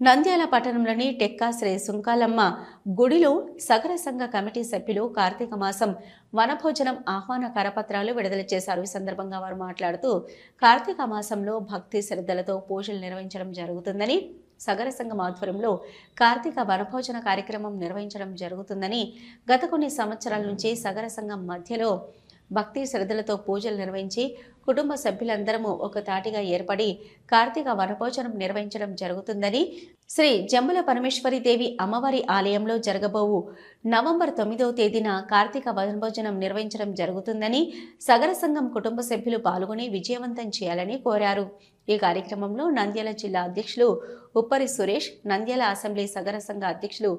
నంద్యాల పట్టణంలోని టెక్కా శ్రీ సుంకాలమ్మ గుడిలో సగర సంఘ కమిటీ సభ్యులు కార్తీక మాసం వనభోజనం ఆహ్వాన కరపత్రాలు విడుదల చేశారు. ఈ సందర్భంగా వారు మాట్లాడుతూ కార్తీక మాసంలో భక్తి శ్రద్ధలతో పూజలు నిర్వహించడం జరుగుతుందని సగర సంఘం ఆధ్వర్యంలో కార్తీక వనభోజన కార్యక్రమం నిర్వహించడం జరుగుతుందని గత కొన్ని సంవత్సరాల నుంచి సగర సంఘం మధ్యలో భక్తి శ్రద్ధలతో పూజలు నిర్వహించి కుటుంబ సభ్యులందరము ఒక తాటిగా ఏర్పడి కార్తీక వనభోజనం నిర్వహించడం జరుగుతుందని శ్రీ జమ్ముల పరమేశ్వరిదేవి అమ్మవారి ఆలయంలో జరగబోవు నవంబర్ తొమ్మిదవ తేదీన కార్తీక వనభోజనం నిర్వహించడం జరుగుతుందని సగర సంఘం కుటుంబ సభ్యులు పాల్గొని విజయవంతం చేయాలని కోరారు. ఈ కార్యక్రమంలో నంద్యాల జిల్లా అధ్యక్షులు ఉప్పరి సురేష్ నంద్యాల అసెంబ్లీ సగర సంఘ అధ్యక్షులు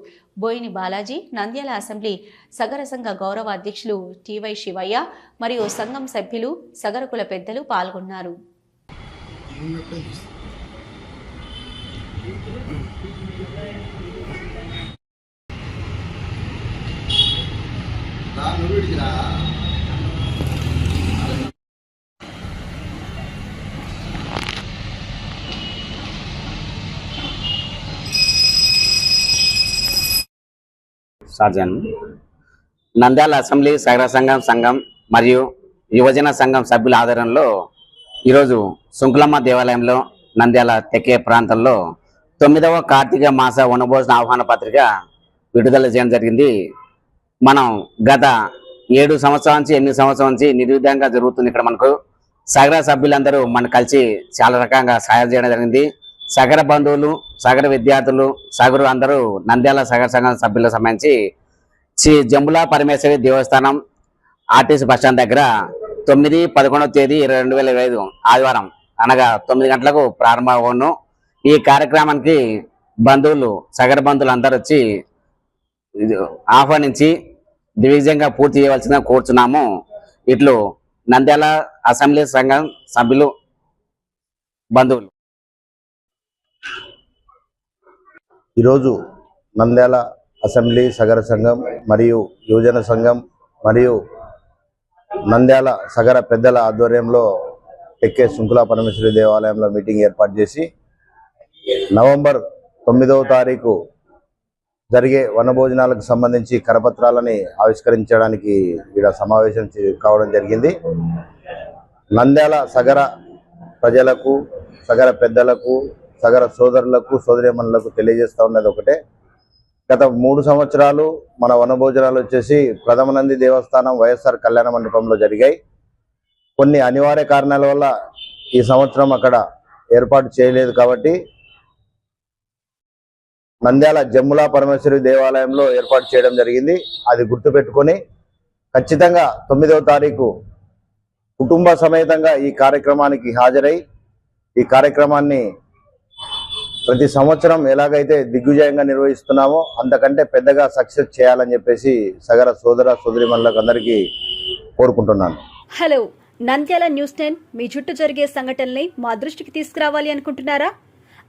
బోయిని బాలాజీ నంద్యాల అసెంబ్లీ సగర సంఘ గౌరవ అధ్యక్షులు టివై శివయ్య మరియు సంఘం సభ్యులు సగరకుల పెద్దలు పాల్గొన్నారు. సర్జన్ నంద్యాల అసెంబ్లీ సగర సంఘం సంఘం మరియు యువజన సంఘం సభ్యుల ఆధ్వర్యంలో ఈరోజు శుంకులమ్మ దేవాలయంలో నంద్యాల తెక్కే ప్రాంతంలో తొమ్మిదవ కార్తీక మాస వనభోజన ఆహ్వాన పత్రిక విడుదల చేయడం జరిగింది. మనం గత ఏడు సంవత్సరాల నుంచి ఎనిమిది సంవత్సరాల నుంచి నిర్విధంగా జరుగుతుంది ఇక్కడ మనకు. సగర సభ్యులందరూ మనం కలిసి చాలా రకంగా సహాయం చేయడం జరిగింది. సగర బంధువులు సగర విద్యార్థులు సగరు అందరూ నంద్యాల సగర సంఘం సభ్యులకు సంబంధించి శ్రీ జంబులా పరమేశ్వరి దేవస్థానం ఆర్టీసీ బస్ స్టాండ్ దగ్గర తొమ్మిది పదకొండవ తేదీ ఇరవై రెండు వేల ఇరవై ఐదు ఆదివారం అనగా తొమ్మిది గంటలకు ప్రారంభమవును ఈ కార్యక్రమానికి బంధువులు సగర బంధువులు అందరూ వచ్చి ఇది ఆహ్వానించి దిగ్విజయంగా పూర్తి చేయవలసిన కోరుచున్నాము. ఇట్లు నంద్యాల అసెంబ్లీ సంఘం సభ్యులు బంధువులు. ఈరోజు నంద్యాల అసెంబ్లీ సగర సంఘం మరియు యువజన సంఘం మరియు నంద్యాల సగర పెద్దల ఆధ్వర్యంలో ఎక్కే శృంఖలా పరమేశ్వరి దేవాలయంలో మీటింగ్ ఏర్పాటు చేసి నవంబర్ తొమ్మిదవ తారీఖు జరిగే వనభోజనాలకు సంబంధించి కరపత్రాలని ఆవిష్కరించడానికి ఇక్కడ సమావేశం కావడం జరిగింది. నంద్యాల సగర ప్రజలకు సగర పెద్దలకు సగర సోదరులకు సోదరిమణులకు తెలియజేస్తూ ఉన్నది ఒకటే. గత మూడు సంవత్సరాలు మన వనభోజనాలు వచ్చేసి ప్రథమ నంది దేవస్థానం వైఎస్ఆర్ కళ్యాణ మండపంలో జరిగాయి. కొన్ని అనివార్య కారణాల వల్ల ఈ సంవత్సరం అక్కడ ఏర్పాటు చేయలేదు కాబట్టి నంద్యాల జమ్ములా పరమేశ్వరి దేవాలయంలో ఏర్పాటు చేయడం జరిగింది. అది గుర్తుపెట్టుకొని ఖచ్చితంగా తొమ్మిదవ తారీఖు కుటుంబ సమేతంగా ఈ కార్యక్రమానికి హాజరై ఈ కార్యక్రమాన్ని ప్రతి సంవత్సరం ఎలాగైతే దిగ్విజయంగా నిర్వహిస్తున్నామో అంతకంటే పెద్దగా సక్సెస్ చేయాలని చెప్పేసి సగర సోదర సోదరిమణులకు అందరికీ కోరుకుంటున్నాను. హలో నంద్యాల న్యూస్ టెన్ మీ చుట్టూ జరిగే సంఘటనల్ని మా దృష్టికి తీసుకురావాలి అనుకుంటున్నారా?